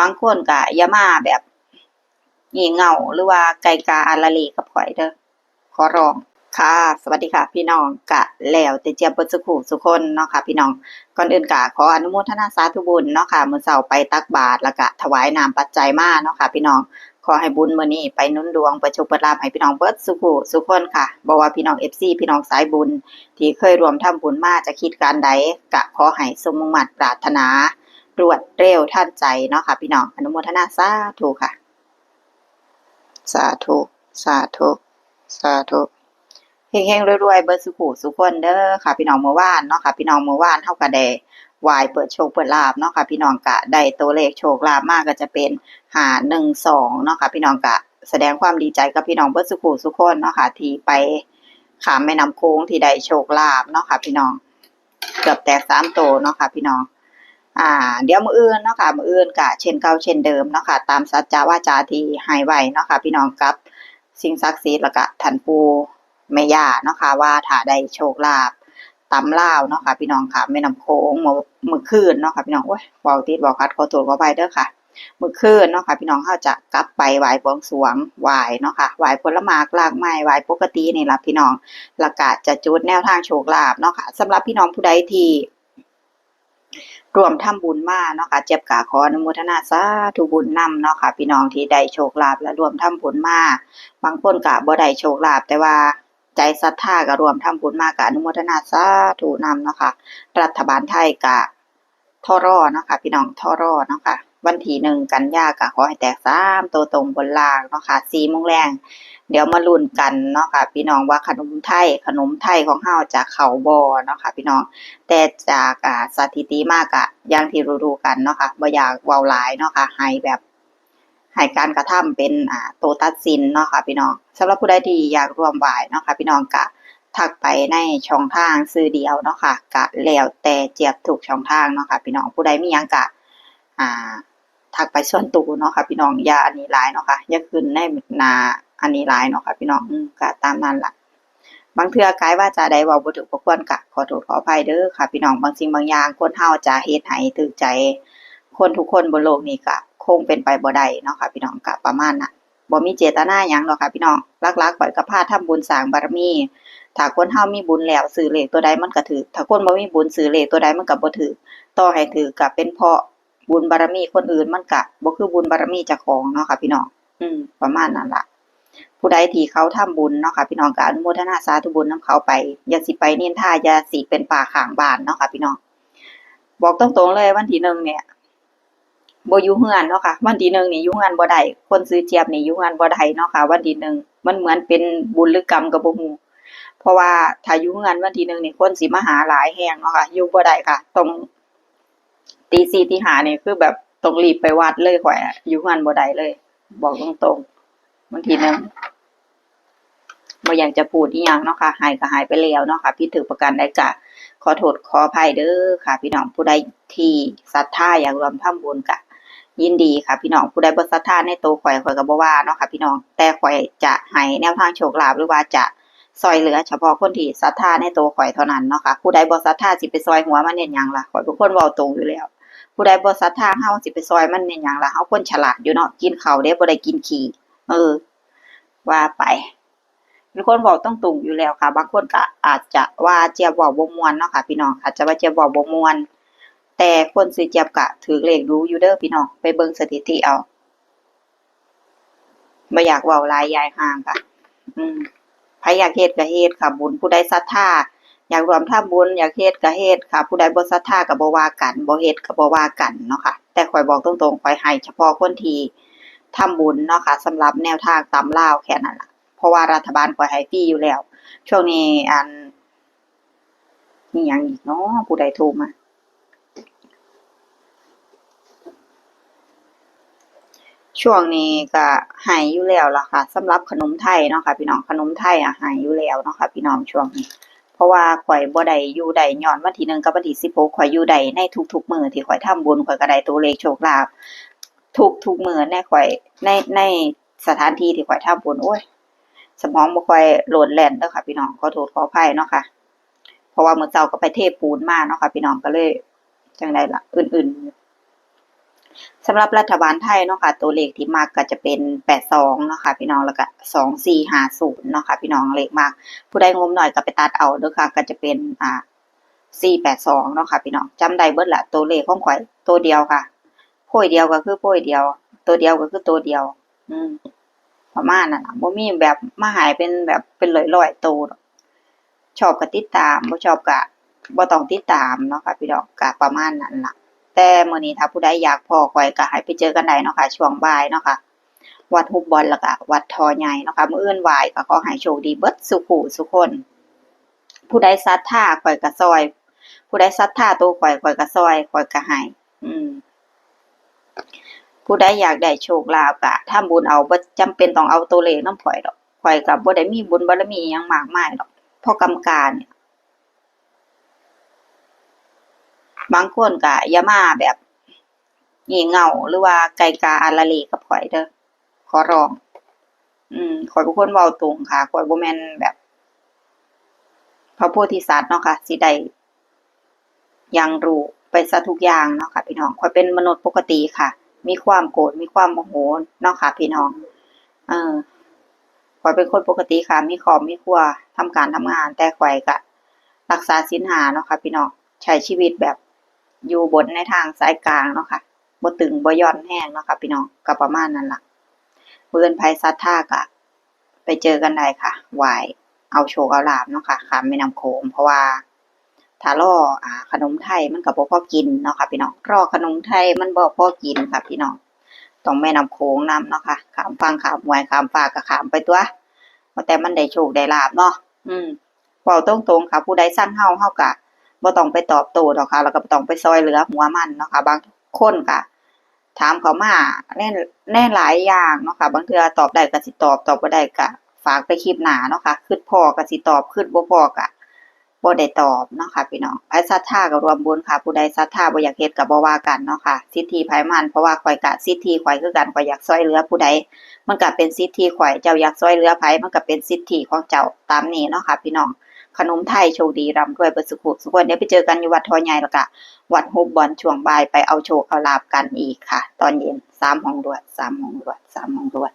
บางคนก็อย่ามาแบบงี่เง่าหรือว่าไก่กาอาละเลกับข่อยเด้อ ขอร้องค่ะ สวัสดีค่ะ พี่น้องกะแล้วแต่เจียบเบิดสุขุสุคนเนาะค่ะ พี่น้อง ก่อนอื่นกะขออนุโมทนาสาธุบุญเนาะค่ะมื้อเช้าไปตักบาตรแล้วก็ถวายน้ำปัจจัยมาเนาะค่ะ พี่น้อง ขอให้บุญมื้อนี้ไปนุ่นดวงประโชคประลาภให้พี่น้องเบิดสุขุสุคนค่ะบ่ว่าพี่น้อง FC พี่น้องสายบุญ ที่เคยรวมทำบุญมาจะคิดการใดกะขอให้สมมุ่งมั่นปรารถนา รวดเร็วทันใจเนาะค่ะพี่น้องอนุโมทนาสาธุค่ะ สาธุ สาธุ สาธุเฮงๆรวยๆเบิดสุขุสุขคนเด้อค่ะ พี่น้องเมื่อวานเนาะค่ะ พี่น้องเมื่อวานเฮาก็ได้วายเปิดโชคเปิดลาบเนาะค่ะ พี่น้องก็ได้ตัวเลขโชคลาภมากก็จะเป็นหาหนึ่งสองเนาะค่ะ พี่น้องก็แสดงความดีใจกับพี่น้องเบิดสุขุสุขคนเนาะค่ะที่ไปขามแม่น้ำโค้งที่ได้โชคลาภเนาะค่ะ พี่น้องเกือบแตกสามโตเนาะค่ะ พี่น้อง อ่า เดี๋ยวมืออื่นเนาะค่ะมืออื่นก็เช่นเก่าเช่นเดิมเนาะค่ะตามสัจจาวาจาที่ให้ไว้เนาะค่ะพี่น้องกับสิ่งศักดิ์สิทธิ์แล้วก็ท่านปูแม่ย่าเนาะค่ะว่าถ้าได้โชคลาภตำลาวเนาะค่ะพี่น้องค่ะแม่น้ำโขงเมื่อมือคืนเนาะค่ะพี่น้องโอ้ยเว้าติดเว้าคัดขอโทษขออภัยเด้อค่ะมือคืนเนาะค่ะพี่น้องเฮาจะกลับไปไหว้บวงสรวงไหว้เนาะค่ะไหว้ผลหมากรากไม้ไหว้ปกตินี่ละพี่น้องล้วก็จะจุดแนวทางโชคลาภเนาะค่ะสำหรับพี่น้องผู้ใดที่ รวมทำบุญมาเนาะค่ะเจ็บกาขออนุโมทนาสาธุบุญนำเนาะค่ะพี่น้องที่ได้โชคลาภและรวมทำบุญมาบางคนกะบ่ได้โชคลาภแต่ว่าใจศรัทธาก็รวมทำบุญมากะอนุโมทนาสาธุนำเนาะค่ะรัฐบาลไทยกะทอรอเนาะค่ะพี่น้องทอรอเนาะค่ะ วันที่หนึ่งกันยาก็ขอให้แตกสามตัวตรงบนล่างเนาะค่ะสี่โมงแรง เดี๋ยวมาลุ้นกันเนาะค่ะพี่น้องว่าขนมไทยขนมไทยของเฮาจะเข้าบ่เนาะค่ะพี่น้อง แต่จากอ่าสถิติมากอะอย่างที่รู้ๆกันเนาะค่ะบ่อยากเว้าหลายเนาะค่ะให้แบบให้การกระทำเป็นอ่าตัวตัดสินเนาะค่ะพี่น้องสำหรับผู้ใดที่อยากร่วมไหว้เนาะค่ะพี่น้องก็ทักไปในช่องทางสื่อเดียวเนาะค่ะก็แล้วแต่เจียบถูกช่องทางเนาะค่ะพี่น้องผู้ใดมียังก็อ่า ทักไปส่วนตัวเนาะค่ะ พี่น้องยาอันนี้หลายเนาะค่ะอย่าขึ้นในหนาอันนี้หลายเนาะค่ะพี่น้องก็ตามนั้นล่ะบางเทื่อกายว่าจะได้ว้าบ่ถูกบ่ควรกะขอโทษขออภัยเด้อค่ะพี่น้องบางสิ่งบางอย่างคนเฮาจะเฮ็ดให้ถูกใจ คนทุกคนบนโลกนี้ก็คงเป็นไปบ่ได้เนาะค่ะพี่น้องก็ประมาณนั้นบ่มีเจตนาหยังหรอกค่ะพี่น้องหลักๆข้อยก็พาทำบุญสร้างบารมีถ้าคนเฮามีบุญแล้วซื้อเลขตัวใดมันก็ถูกถ้าคนบ่มีบุญซื้อเลขตัวใดมันก็บ่ถูกต่อให้ถูกก็เป็นเพราะ บุญบารมีคนอื่นมันก็บ่คือบุญบารมีเจ้าของเนาะค่ะ พี่น้องอืม ประมาณนั้นล่ะ ผู้ใดที่เขาทำบุญเนาะค่ะ พี่น้องก็อนุโมทนาสาธุบุญนํเขาไปอย่าสิไปเนินท่าอย่าสิเป็นป่าข้างบ้านเนาะค่ะ พี่น้องบอกตรงๆเลยวันที่หนึ่งเนี่ยบ่อยู่เฮือนเนาะค่ะ วันที่หนึ่งนี่อยู่เฮือนบ่ได้คนซื้อเจี๊ยบนี่อยู่เฮือนบ่ได้เนาะค่ะ วันที่หนึ่งมันเหมือนเป็นบุญหรือกรรมก็บ่ฮู้เพราะว่าถ้าอยู่เฮือนวันที่หนึ่งนี่คนสิมาหาหลายแฮงเนาะค่ะอยู่บ่ได้ค่ะต้อง ตีสี่ตีห้านี่คือแบบต้องรีบไปวัดเลยข่อยอะอยู่เฮือนบ่ได้เลย บอกตรงๆวันที่หนึ่งบ่อยากจะพูดอีหยังเนาะค่ะหายก็หายไปแล้วเนาะค่ะพี่ถือประกันได้ก็ขอโทษขออภัยเด้อค่ะ พี่น้องผู้ใดที่ศรัทธาอยากรวมทำบุญก็ยินดีค่ะ พี่น้องผู้ใดบ่ศรัทธาในตัวข่อยข่อยก็บ่ว่าเนาะค่ะ พี่น้องแต่ข่อยจะให้แนวทางโชคลาภหรือว่าจะซอยเหลือเฉพาะคนที่ศรัทธาในตัวข่อยเท่านั้นเนาะค่ะผู้ใดบ่ศรัทธาสิไปซอยหัวมันเฮ็ดหยังล่ะข่อยเป็นคนเว้าตรงอยู่แล้ว ผู้ใดบ่ศรัทธาเฮาสิไปซอยมันเฮ็ดหยังล่ะเฮาคนฉลาดอยู่เนาะกินข้าวเด้บ่ได้กินขี้เออ ว่าไปเป็นคนเว้าต้องตุงอยู่แล้วค่ะ บางคนก็อาจจะว่าเจียบเว้าบ่ม่วนเนาะค่ะ พี่น้องอาจจะว่าเจียบเว้าบ่ม่วน แต่คนซื้อเจี๊ยบก็ถือเลขรู้อยู่เด้อพี่น้องไปเบิ่งสถิติเอาบ่อยากเว้าหลายยายห่างค่ะ อืมใครอยากเฮ็ดก็เฮ็ดค่ะ บุญผู้ใดศรัทธา อยากรวมทำบุญอยากเฮ็ดก็เฮ็ดค่ะ ผู้ใดบ่ศรัทธาก็บ่ว่ากันบ่เฮ็ดก็บ่ว่ากันเนาะค่ะ แต่ข่อยบอกตรงๆข่อยให้เฉพาะคนที่ทำบุญเนาะค่ะสำหรับแนวทางตำลาวแค่นั้นล่ะ เพราะว่ารัฐบาลข่อยให้ฟรีอยู่แล้ว ช่วงนี้อันมีหยังอีกเนาะผู้ใดโทรมาช่วงนี้ก็ให้อยู่แล้วล่ะค่ะสำหรับขนมไทยเนาะค่ะ พี่น้องขนมไทยอะให้อยู่แล้วเนาะค่ะ พี่น้องช่วงนี้ เพราะว่าข่อยบ่ได้อยู่ได้ย้อนวันที่1กับวันที่16ข่อยอยู่ได้ในทุกๆมื้อที่ข่อยทำบุญข่อยก็ได้ตัวเลขโชคลาภทุกๆมื้อในข่อยในในสถานที่ที่ข่อยทำบุญโอ้ยสมองบ่ค่อยโหลดแล่นเด้อค่ะ พี่น้องขอโทษขออภัยเนาะค่ะ เพราะว่าเมื้อเช้าก็ไปเทปูนมาเนาะค่ะ พี่น้องก็เลยจังไดล่ะ อื่น สำหรับรัฐบาลไทยเนาะค่ะตัวเลขที่มากก็จะเป็นแปดสองเนาะค่ะพี่น้องแล้วก็สองสี่ห้าศูนย์เนาะค่ะพี่น้องเลขมาก ผู้ใดงมหน่อยก็ไปตัดเอาเด้อค่ะก็จะเป็นอ่าสี่แปดสองเนาะค่ะพี่น้องจำได้เบิดละตัวเลขของข่อยตัวเดียวค่ะโพยเดียวก็คือโพยเดียว ตัวเดียวก็คือตัวเดียว อืมประมาณนั้นล่ะบ่มีแบบมาหายเป็นแบบเป็นร้อยๆตัวชอบก็ติดตามบ่ชอบก็บ่ต้องติดตามเนาะค่ะพี่น้องก็ประมาณนั้นล่ะ แต่มื้อนี้ถ้าผู้ใดอยากพอข่อยก็ให้ไปเจอกันได้เนาะค่ะช่วงบ่ายเนาะค่ะ วัดฮุบบอลแล้วก็วัดทอใหญ่เนาะค่ะมื้ออื่นไหวก็ขอให้โชคดีเบิดสุขุสุคน ผู้ใดศรัทธาข่อยก็ซอย ผู้ใดศรัทธาตัวข่อยข่อยก็ซอยข่อยก็ให้อืมผู้ใดอยากได้โชคลาภก็ทำบุญเอาบ่จำเป็นต้องเอาตัวเลขนำข่อยดอกข่อยก็บ่ได้มีบุญบารมีหยังมากมายดอกพราะกรรมการเนี่ย บางคนก็อย่ามาแบบงี่เง่าหรือว่าไกลกาอาละเลกับข่อยเด้อขอร้อง อืมข่อยเป็นคนเว้าตรงค่ะข่อยบ่แม่นแบบ พระโพธิสัตว์เนาะค่ะสิได้ยังรู้ไปซะทุกอย่างเนาะค่ะ พี่น้องข่อยเป็นมนุษย์ปกติค่ะ มีความโกรธมีความโมโหเนาะค่ะ พี่น้อง เออข่อยเป็นคนปกติค่ะ มีครอบมีครัวทำการทำงาน แต่ข่อยก็รักษาศีลหาเนาะค่ะ พี่น้องใช้ชีวิตแบบ อยู่บนในทางสายกลางเนาะค่ะบ่ตึงบ่ย่อนแห้งเนาะค่ะพี่น้องก็ประมาณนั้นล่ะเพื่อนภัยซัดท่าก็ไปเจอกันได้ค่ะไหวเอาโชคเอาลาบเนาะค่ะขามแม่นำโขงเพราะว่าถ้ารออ่า ขนมไทยมันก็บ่พอกินเนาะค่ะพี่น้องรอขนมไทยมันบ่พอกินค่ะพี่น้องต้องแม่นำโขงนํเนาะค่ะขามฟังขามหวยขามฟ้าก็ข้ามไปตัวแต่มันได้โชคได้ลาบเนาะอืมเว้าตรงๆค่ะ ผู้ใดสั่งเฮาเฮาก็ บ่ต้องไปตอบโต้ดอกค่ะ แล้วก็ต้องไปซอยเหลือหัวมันเนาะค่ะ บางคนก็ถามเขามาแน่แน่หลายอย่างเนาะค่ะ บางเทื่อตอบได้ก็สิตอบตอบบ่ได้ก็ฝากไปคลิปหนาเนาะค่ะคิดพอก็สิตอบคิดบ่พอก็บ่ได้ตอบเนาะค่ะพี่น้องไผศรัทธาก็รวมบุญค่ะ ผู้ใดศรัทธาบ่อยากเฮ็ดก็บ่ว่ากันเนาะค่ะ สิทธิไผมันเพราะว่าข่อยก็สิทธิข่อยคือกันข่อยอยากช่วยเหลือผู้ใดมันก็เป็นสิทธิข่อยเจ้าอยากช่วยเหลือไผมันก็เป็นสิทธิของเจ้าตามนี้เนาะค่ะพี่น้อง ขนมไทยโชคดีรำด้วยเบิดสุขุสุขคนเดี๋ยวไปเจอกันอยู่วัดทอใหญ่แล้วก็วัดฮุบบอลช่วงบ่ายไปเอาโชคเอาลาบกันอีกค่ะ ตอนเย็น3ห้องรวด3ห้องรวด3ห้องรวด